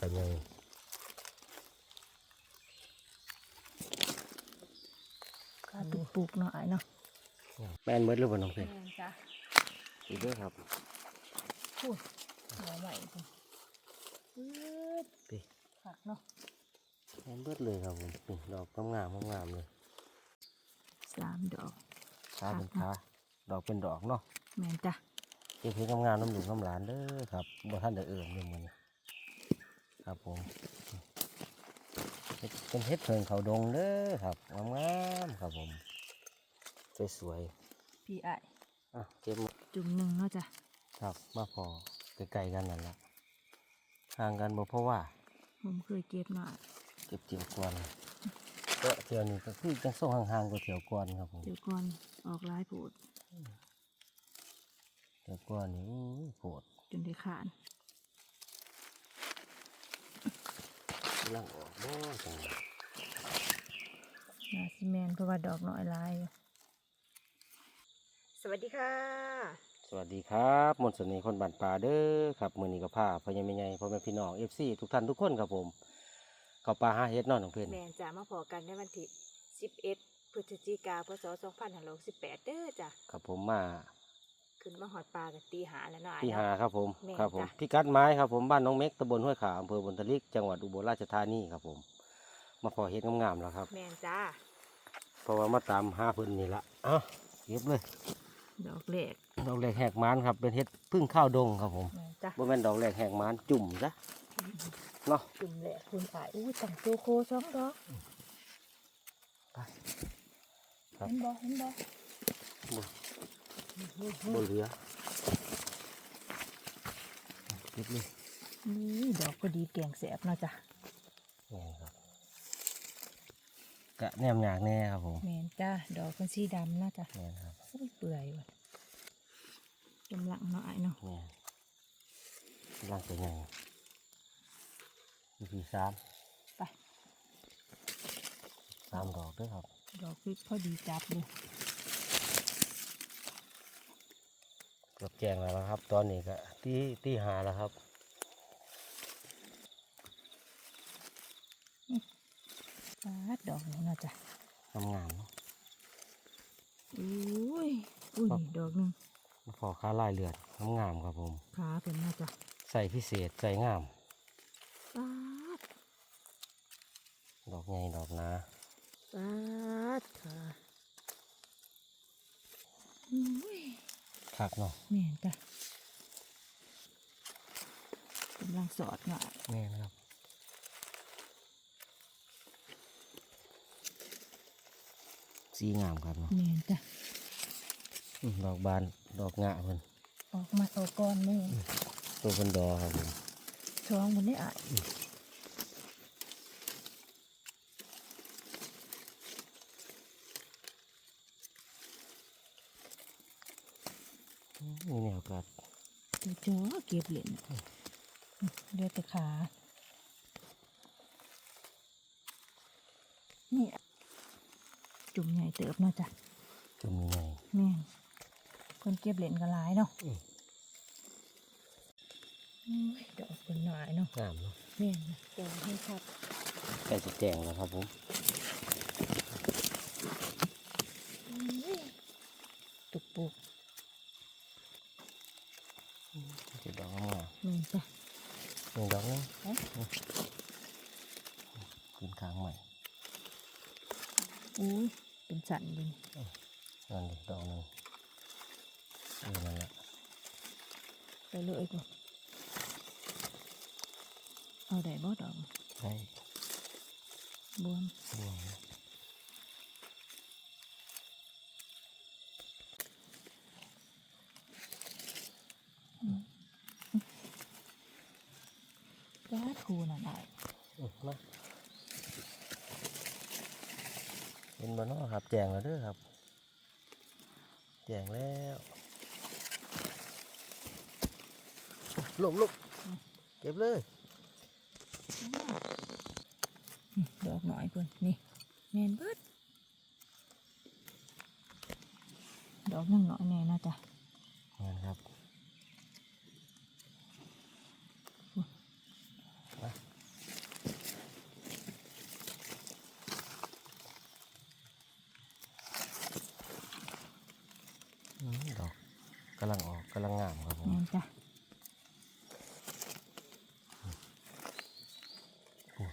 กันยังก็ตุกปุกหน่อยเนาะแม่นเบิดหรือเปล่าน้องเพชรแม่นจ้ะอีกด้วยครับพูดหัวใหม่จ้ะปื๊ดพี่ผักเนาะแม่นเบิดเลยครับผมนี่ดอกงามๆงามๆเลยสามดอกขาเป็นขาดอกเป็นดอกเนาะแม่นจ้ะเก็บเพชรงามๆน้ำหลุมน้ำหลานเด้อครับบ่ท่านได้เอื่นเลยมัน ครับผมเฮ็ดเป็นเฮ็ดเพิงเขาดงเด้อครับงามๆครับผมสวยพี่ไอ้ายๆอะเก็บมาจุ่มหนึ่งเนาะจ้ะครับมาพอไกลๆกันนั่นแหละห่างกันบ่เพราะว่า ผมเคยเก็บมาเก็บเกี่ยวกวนก็เที่ยวนี้ก็คือจังส่งห่างๆกว่าเที่ยวกวนครับผมเดี๋ยวก่อนออกร้ายโผดเที่ยวกวนนี่อู้ยโผดจนได้ขานำลังออกบ่จังเลยนาซีเมนเพราะว่าดอกน้อยหลายอยู่สวัสดีค่ะ สวัสดีครับมนต์เสน่ห์คนบ้านป่าเด้อครับมื้อนี้ก็พาพ่อใหญ่แม่ใหญ่พ่อแม่พี่น้อง FC ทุกท่านทุกคนครับผมเข้าป่าหาเฮ็ดเนอนของเพิ่นแมนจะมาพอกันในวันที่11พฤศจิกาพศ2568เด้อจ้ะครับผมมา ขึ้นมาหอดปลากันตีหาแล้วเนาะที่อ้ายหาเนาะครับผมแม่นครับผมจ้ะ พิกัดไม้ครับผมบ้านน้องเม็กตำบลห้วยขาอำเภอบนทลิกจังหวัดอุบลราชธานีครับผม มาพอเฮ็ดงามๆแล้วครับ แมนจ้า เพราะว่ามาตามหาเพิ่นนี่ละเอ้าเก็บเลย ดอกเล็กดอกแรกแหกมานครับ เป็นเฮ็ดพึ่งข้าวดงครับผมแมนจ้าบ่แม่นดอกแรกแหกมานจุ่มซะเนาะจุ่มแหละคุณอ้ายอู้ตังโจโคสองดอกไปครับเห็นบ่เห็นบ่ บ่เหลือเก็บเลยนี่ดอกก็ดีแกงแสบเนาะจ้ะนี่ครับกะแนมอยากแน่ครับผมแมนจ้าดอกเป็นสีดำเนาะจ้ะนี่ครับอุ้ยเปื่อยว่ะกำลังเนาะอ้ายเนาะนี่ร่างเป็นไงอีพีสามไปสามดอกด้วยครับ ดอกพริกพอดีจับเลย เกือบแจงแล้วนะครับ ตอนนี้ก็ที่ที่หาแล้วครับฟาดดอกนี้เนาะจ้ะงามงามๆเนาะอุ้ยอุ้ยครับดอกหนึงมาพอค้าลายเลือดงามงามๆครับผมขาเป็นเนาะจ้ะใส่พิเศษใส่งามฟาดดอกใหญ่ดอกหนาฟาดค่ะอุ้ย คักเนาะแม่นจ้ะกำลังสอดเนาะแม่นะครับสีงามครับเนาะแม่นจ้ะอืมดอกบานดอกงะเพิ่นออกมาเอาก้อนหมูตัวเพิ่นดอครับผมท้องมันได้อะ อืมนี่แนวกัด เดี๋ยวจ้อเก็บเหรียญเลือดแต่ขา นี่ จุ่มใหญ่เติบเนาะจ้ะ จุ่มใหญ่แม่นคนเก็บเหรียญก็หลายเนาะอืมอุ้ยดอกเป็นหน่อยเนาะงามเนาะแม่นนะแกงให้ชัดใกล้จะแจงแล้วครับผม อุ้ยตุกปุก จะดอกงาม แม่นจ้ะ ๆหนึ่งดอกนึง เอ๊ะ ขึ้นค้างใหม่ อุ้ยเป็น สันเลยนั่นดิดอกหนึงเออนั่นแหละไปเลยก่อนเอาได้บ่ดอกใช่บวมบวงกาทูน่ะได้ อืมมาเป็นบานอครับ แจงแล้วเด้อครับ แจงแล้วหลบหลบเก็บเลยดอกหน่อยเพิ่นนี่แมนเบิดดอกยังน้อยแน่นะจ๊ะ นั่นครับ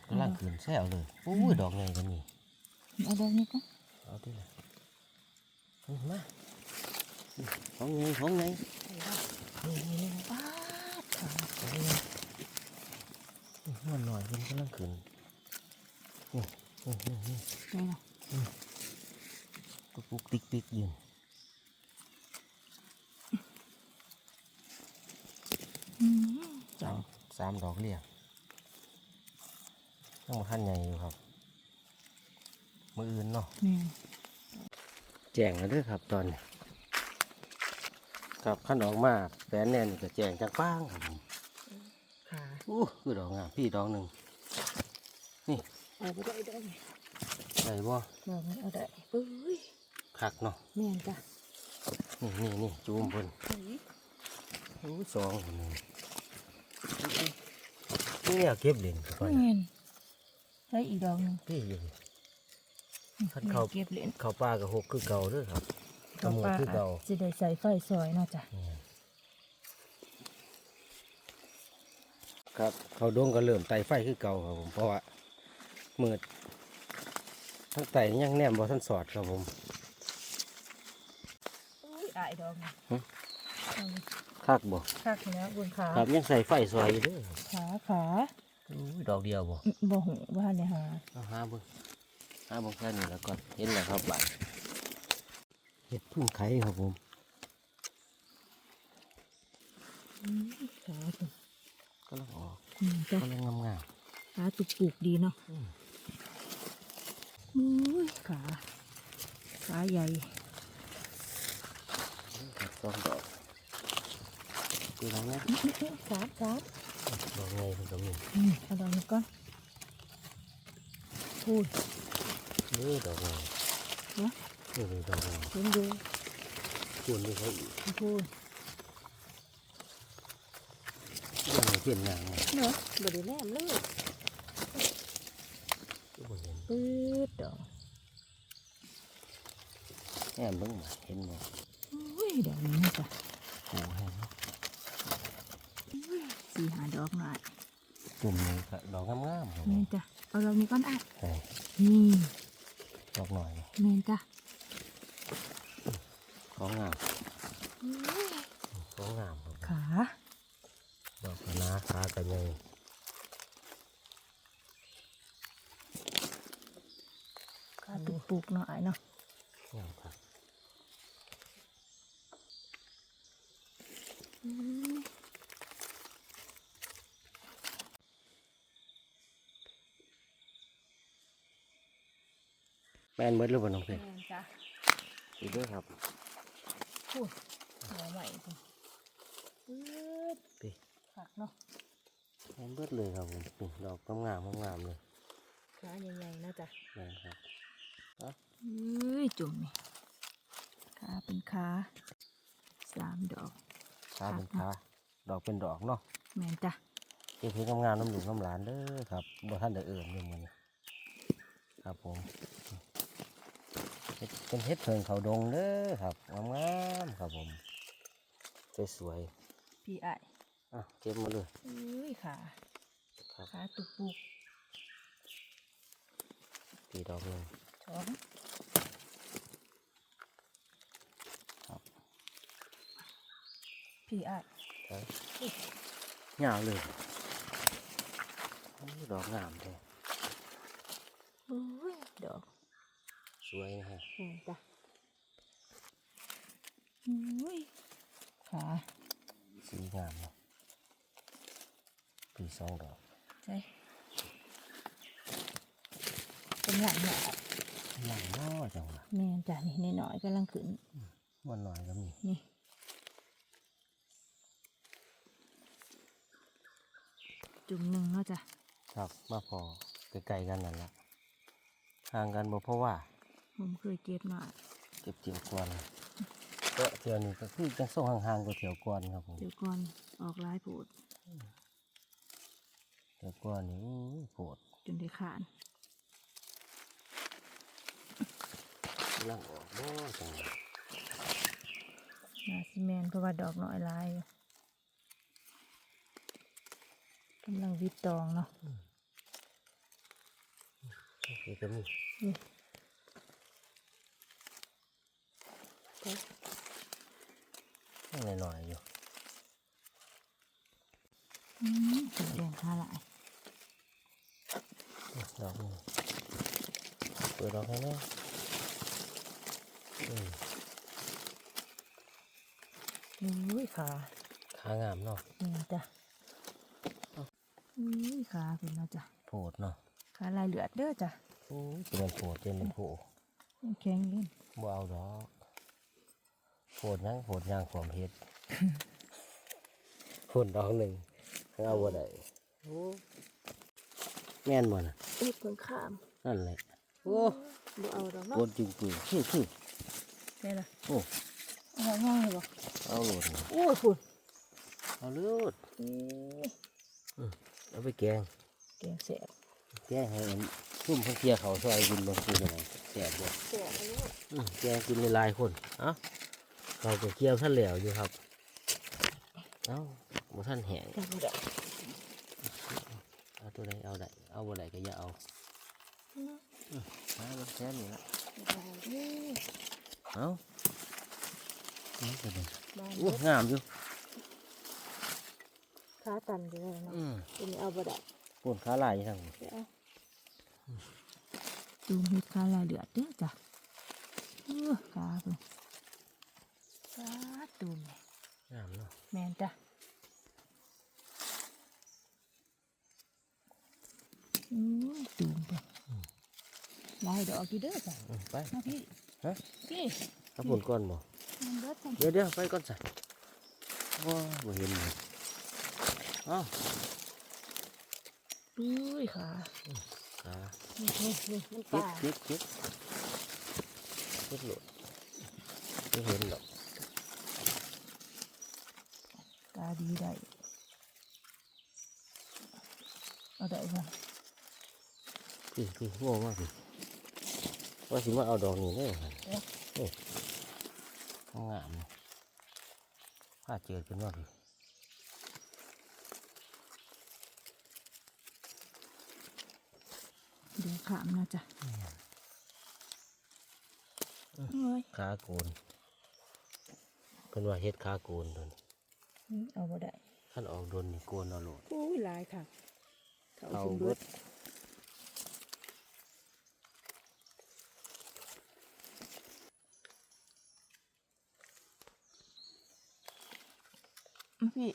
มา ลังขืน แซวเลยอุ้ยดอกไงก็มีเอาดอกนี้ก็เอาที่ละเอามาของไงของไงนี่นี่นี่ป้าดค่ะของไงมันหน่อยมันกำลังขืนนี่นี่นี่นี่นี่เนาะก็ปุกติ๊กติ๊กยืนอืมสามสามดอกเรียง ต้องมาขั้นใหญ่อยู่ครับ มืออื่นเนาะนี่แจงแล้วเด้วยครับตอนนี้ครับขั้นออกมาแฟนแน่นี่ก็แจงจังป้างครับผมค่ะอู้คือดอกงามพี่ดอกหนึ่งเอาไปได้ได้ไงใส่บ่ดอกนี้เอาได้ปุ้ยคักเนาะแม่นจ้ะนี่นี่นี่จูมเพิ่นเฮ้ยอู้สองคนนึงนี่อยากเก็บเหรียญเข้าไปแม่น ใช้อีกดอกหนึงพี่อยู่คัดแม่เข้าเก็บเหรียญเขาวป้ากับหกคือเก่าเด้วยครับเขาปลาคือเก่าจะได้ใส่ไฟซอยเนาะจ้ะครับ เขาดงก็เริ่มไต่ไฟคือเก่าครับผมเพราะว่ามืดทั้งไต่ยังแนมบ่ท่านสอดครับผมอุ้ยอายดอกนี่หึเอาเลยคักบ่คักแล้วบนขาครับยังใส่ไฟซอยอยู่เด้อขาขาอุ้ย ดอกเดียวบ่บ่หูว่าเนี่ยหาเอาหาเบิ่งหาเบิ่งแค่นี้แล้วก่อนเห็นแล้วครับบาดเห็ดพึ่งไข่ครับผมอืมขาตัวก็ลังออกอืมจ้ะก็ลังงามงามขาตุกปุกดีเนาะอุ้ยขาขาใหญ่ๆครับสองดอกดูตรงนี้อื้ออื้ออื้อขาขา ดอกไงเพิ่นก็มีอืมเอาดอกนี้ก่อนพูดนี่ดอกไงเนาะนี่เลยดอกไงเห็นดูควรด้วยเขาอีกพูดยังไม่เปลี่ยนนางไงเนาะบ่ได้แนมเลยก็บ่เห็นปื๊ดดอกแอมเบิ่งมาเห็นบ่อุ้ยดอกนี้นะจ้ะ โอ้แห้งเนาะ สี่หาดอกหน่อยกลุ่มนี้ก็ดอกงามๆครับผแม่มนจ้ะเอาดอกนี้ก่อนอะใช่นี่ดอกหน่อยแม่นจ้ะของงามอุ้ยของงามครับขาดอกคะน้าคากันใหญ่ขาตุกปุกหน่อยเนาะงามครับ แม่นเบิดหรือเปล่าน้องเพชรแม่นจ้ะอีกด้วยครับพูดหัวใหม่จ้ะปื๊ดพี่ฝักเนาะแม่นเบิดเลยครับผมนี่ดอกงามๆงามๆเลยขาใหญ่ๆนะจ้ะแม่นครับอุ้ยจุ่มนี่ขาเป็นขาสามดอกคาเป็นคาดอกเป็นดอกเนาะแม่นจ้ะเก็บเพชรงามๆน้ำหลูกน้ำหลานเด้อครับบ่ท่านได้เอิ่มอยู่มื้อนี้ครับผม เฮ็ดเป็นเฮ็ดเพิงเขาดงเด้อครับงามๆครับผมสวยพี่ไอายๆอะเก็บมาเลยอุ้ยขาครับขาตุกปุกปีดอกหนึงสองครับพี่ไอายใช่ยาวเลยอู้ดอกงามแท้อุ้ยดอก สวยนะฮะแม่นจ้ะอุ้ยขาสีงามเนาะปีสองดอกใช่เป็นหลังหน่อยหลังน้อจังหวะแม่นจ้ะนี่นิดหน่อยกำลังขึ้นมันหน่อยก็มีนี่จุ่มหนึ่งเนาะจ้ะครับมาพอไกลๆกันนั่นละห่างกันบ่เพราะว่า ผมเคยเก็บมาเก็บเจียวกวนก็เที่ยวนี้ก็คือจังส่งห่างๆกว่าเที่ยวกวนครับผมเดี๋ยวก่อนออกลายโผดเที่ยวกวนนี่อู้ยโผดจนได้ขานกำลังออกบ่จังหวะนาซีเมนเพราะว่าดอกน้อยลายอยู่กำลังวิดตองเนาะ นี่ก็มี นี่ ไปยังหน่อยๆอยู่อืมจุ่มแดงขาหลายดอกนี่เปิดดอกให้แน่อืมอุ้ยขาขางามเนาะนี่จ้ะอุ้ยขาเป็นมาจ้ะโผดเนาะขาลายเลือดเด้อจ้ะโอ้ยเป็นโผดเป็นเป็นโผยังแข็งอยินบ่เอาดอก โผดยังโผดยางความเฮ็ดโผดดอกหนึ่งเอาบ่ได้โอ้แม่นบ่น่ะเอ็ดเพิ่งข้ามนั่นแหละโอ้บ่เอาดอกเนาะโผดจริงจริงๆคือคือใช่ละโอ้เอาง่ายเลยบ่เอาโหลดนะโอ้ยฝุ่นเอาเลือดเอ๊ะเอาไปแกงแกงแสบแกงให้มันซุ่มเพิ่นเคี่ยเขาซอยกินบางทียังไงแซ่บบ่แสบเลยอืมแกงกินหลายๆคนเอ้า เขาก็เคี่ยวท่านเหลวอยู่ครับเอ้าบ่ท่านแห้งแกงบ่ได้เอาตัวใดเอาได้เอาบ่ได้ก็อย่าเอาหาเบิ่งแซ่บนี่ละบ่ได้เด้อเอ้านี่ก็ได้บ้านโอ้งามอยู่ขาตันกันเลยเนาะอืมอันนี้เอาบ่ได้ปนขาลายอยู่ทางนี้ตูมเฮ็ดขาลายเลือดเด้อจ้ะเออขาเพิ่น ขาตูมนี่งามเนาะแม่นจ้ะอือตูมเพิ่นลายดอกกี่เด้อจ้ะอืมไปมาพี่ฮะพี่เอาปนก้อนบ่มันเบิดจังเดี๋ยวเดี๋ยวไปก่อนสิว้าบ่เห็นเลยเอ้าอุ้ยขาขานี่นี่นี่มันเก็ป่าบเก็บเก็บเก็บโหลดไม่เห็นหรอก ตาดีได้เอาได้บ่พี่พี่โง่มากพี่ว่าสิมาเอาดอกนี้เลยครับนี่งามเนาะผ้าเจิดเป็นว่าพี่เดี๋ยวขามนะจ้ะเอ้ยขาโกนเป็นว่าเฮ็ดขาโกนโดนนี่ เอาบ่ได้ขั้นออกโดนนี่โกนเอาโหลดอุ้ยหลายค่ะเขาเอาสิเบิเบิดดอื้อพี่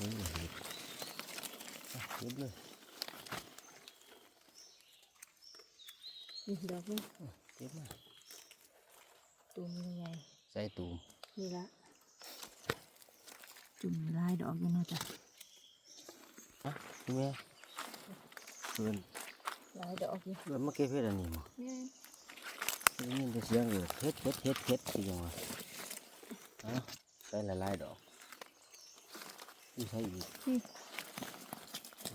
นี่เฮ็ดอะเก็บเลยนี่ดอกนี่เก็บมา ตุ่มยังไงใส่ตูมนี่ละจุ่มลายดอกอยู่เนาะจ้ะอะพี่แม่เพื่อนลายดอกอยู่เพื่อนมาเก็บเฮ็ดอันนี้มั้นี่ได้ยินแต่เสียงเออเฮ็ดเฮ็ดเฮ็ดเฮ็ดสิจังวะอะใส่หลายๆดอกอีใส่อีกนี่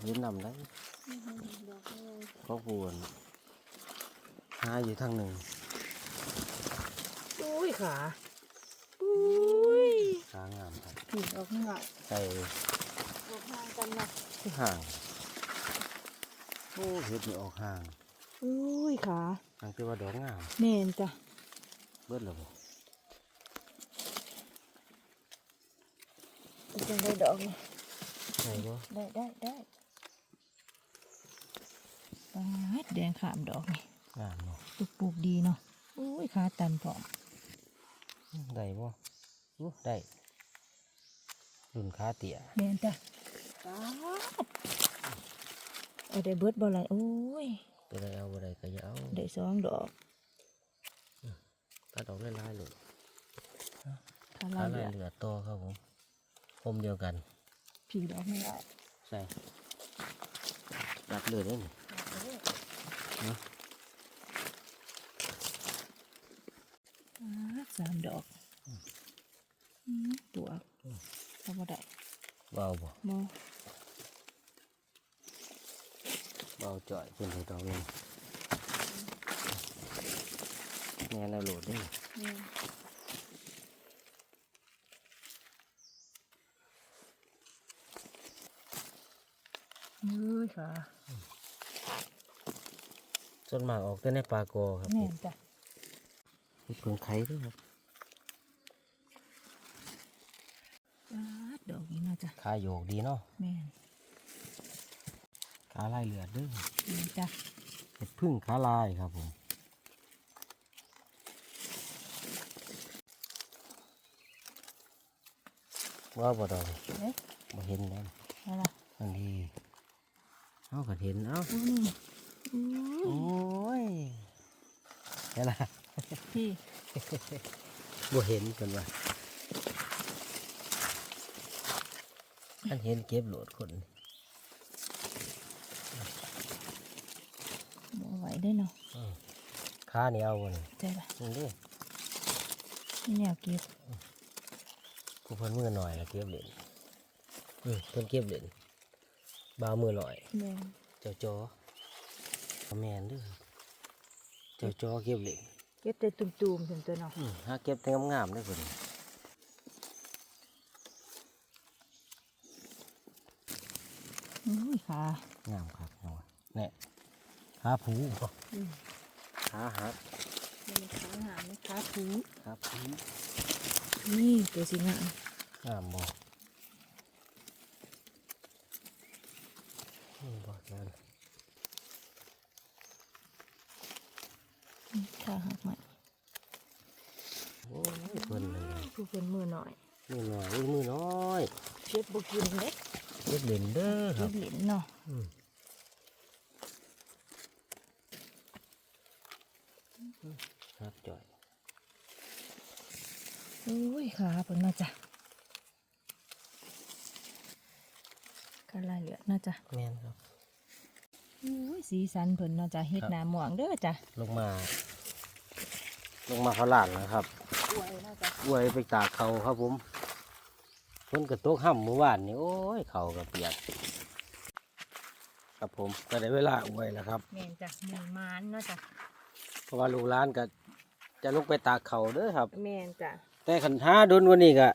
เห็นนำได้ดอกนี่เขาปวนหาอยู่ทางหนึ่งอุ้ย ขาอุ้ยหางามครับนี่ดอกนี่ละใส่ดอกห่างกันนะที่ห่างโอ้เห็ดนี่ออกห่างอุ้ยขาทางที่ว่าดอกงามแม่นจ้ะเบิดแล้วบ่เป็นจังได้ดอกนี่ใช่บ่ได้ได้ได้ปาดแดงขามดอกนี่งามเนาะปลูกปลูกดีเนาะอุ้ยขาตันพร้อม ได้บ่อู้ได้รุ่นขาเตี่ยแม่นจ้ะปาดเอาได้เบิดบ่ไรโอ้ยตัวใดเอาบ่ได้ก็อย่าเอาได้สองดอกตัดออกหลายๆเลยขาขาลายลาเลืยอดเหลือต่อครับผมผมเดียวกันผีดอกไม่ได้ใส่ตัดเลยได้นี่ปาด สามดอกอืมตัวทำบ่ได้เบาบ่มอเบาจ่อยเป็นไดดอกหนึงแม่นเอาโหลดได้นี่นี่ยค่ะส่วนมากออกแต่ในปลากอครับแม่นจ้ะเห็ดเพิงไข่ด้วยครับ ปาดดอกนี้น่าจะ ขาโยกดีเนาะแม่นขาลายเลือดเด้วยแม่นจ้ะเห็ดพึ่งขาลายครับผมว่าบ่ดอกเอ๊ะบ่เห็นแล้วอะไรอันนี้เอาก็เห็นเอาอู้นี่อู้โอ้ยเห็นละพี่บ่เห็นกันว่า อันเห็นเก็บโหลดคนบ่ไหวได้เนาะขาเหนียวบ่นี่ใจละนี่เด้นี่แนวเก็บกูเพิ่นมือหน่อยแล้วเก็บเหรียญอืมเพิ่นเก็บเหรียญบ่าวมือหน่อยแม่นเจ้าจอแม่นเด้อเจ้าจอเก็บเหรียญเก็บแต่ตุ่มๆถึงตัวเนาะอืมหาเก็บแต่งามๆเด้อเพิ่น อุ้ยค่ะงามครับเนาะแน่ขาผูบ่อืมขาหักมันเป็นขาหางนะขาผูขาผูนี่ตัวสิงามงามบ่นี่บ่งามนี่ขาหักใหม่โอ้ยเพิ่นเลยผู้เพิ่นมือหน่อยมือหน่อยอุ้ยมือน้อยเก็บบ่กินเล็ก เก็บเหรียญเด้อคเก็รับ บเหรียญเนาะอืม ครับจ่อยอุ้ยขาเพิ่นน่าจะขาลายเหลือดน่าจะแม่นครับ อุ้ยสีสันเพิ่นน่าจะเฮ็ดครับ หน้าหมวงเด้อจ้ะลงมา ลงมาเขาหลานนะครับอวยน่าจะอวยไปตากเขาครับผมฝ นกระตกห่ำเมื่อวานนี่โอ้ยเขากระเปียกครับผมก็ได้เวลาอวยแล้วครับแม่นจ้ะหมูมานเนาะจ้ะเพราะว่าลูกร้านก็จะลงไปตากเขาเด้อครับ แม่นจ้ะแต่ขันห้าโดนกวันนี้ก็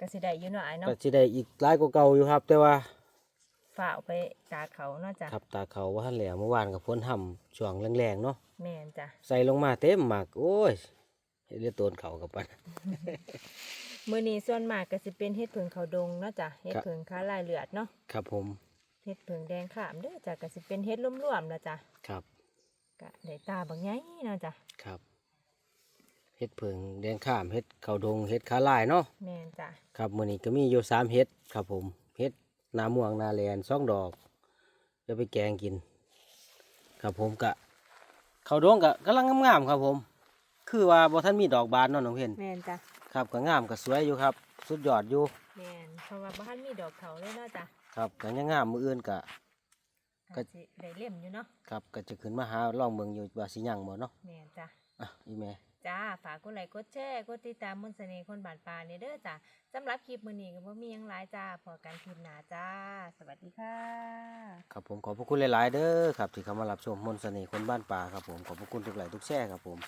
ก็สิได้อยู่หน่อยเนาะก็สิได้อีกหลายกว่าเก่าอยู่ครับ แต่ว่าฝ่ากไปตากเขาเนาะจ้ะครับตากเขาว่าทันแหล้วเมื่อวานกับฝนห่ำช่วงแรงๆเนาะแม่นจ้ะใส่ลงมาเต็มหมากโอ้ยเฮ็ดเรียกโตนเขากับปัน มื้อนี้ส่วนมากก็สิเป็นเฮ็ดเพิงเขาดงเนาะจ้ะเฮ็ดครับเพิงขาลายเลือดเนาะครับผมเฮ็ดเพิงแดงขามเด้อจ้ะก็สิเป็นเฮ็ดรวมๆแล้วจ้ะครับก็ได้ตาบางใหญ่เนาะจ้ะครับเฮ็ดเพิงแดงข้ามเฮ็ดเขาดงเฮ็ดขาลายเนาะแม่นจ้ะครับมื้อนี้ก็มีอยู่สามเฮ็ดครับผมเฮ็ดหนาม่วงหนาแลนสองดอกจะไปแกงกิน ครับผมกะเขาดงกะกำลังงามๆครับผม คือว่าบ่ทันมีดอกบานเนาะน้องเพ็ญแม่นจ้ะ ครับก็งามก็สวยอยู่ครับ สุดยอดอยู่แม่นเพราะว่าบ้านมีดอกเขาเลยเนาะจ้ะครับก็ยังงามมืออื่นกะ ก็ก็สิได้เล่มอยู่เนาะครับก็จะขึ้นมาหาลองเบิ่งอยู่ว่าสิยังบ่เนาะแม่นจ้ะ อะอีแม่ จ้า ฝากกดไลค์กดแชร์กดติดตามมนต์เสน่ห์คนบานปลาเนี่ยเด้อจ้ะสำหรับคลิปมื้อนี้ก็บ่มีหยังหลายจ้าพอกันคลิปหน้าจ้า สวัสดีค่ะ ครับผมขอบพระคุณหลาย ๆ เด้อครับที่เข้ามารับชมมนต์เสน่ห์คนบ้านป่าครับผมขอบพระคุณทุกไลค์ทุกแชร์ครับผม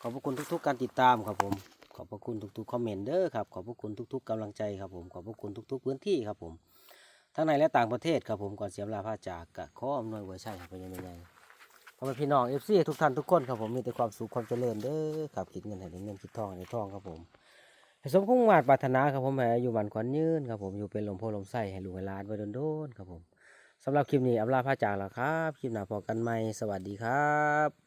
ขอบพระคุณทุก ๆ การติดตามครับผม ขอบพระคุณทุกๆคอมเมนต์เด้อครับขอบพระคุณทุกๆกำลังใจครับผมขอบพระคุณทุก ๆ พื้นที่ครับผมทั้งในและต่างประเทศครับผมก่อนเสียมลาพาจากกะขออำนวยไว้ใช่เป็นยังไงพ่อแม่พี่น้องเอฟซีทุกท่านทุกคนครับผมมีแต่ความสุขความเจริญเด้อครับคิดเงินให้เงินคิดทองให้ทองครับผมให้สมคงมาตรปรารถนาครับผมให้อยู่มันขวัญยืนครับผมอยู่เป็นลมโพลมไส้ให้ลูกให้หลานไว้โดนๆครับผมสำหรับคลิปนี้อับลาพาจากแล้วครับ คลิปหน้าพอกันใหม่สวัสดีครับ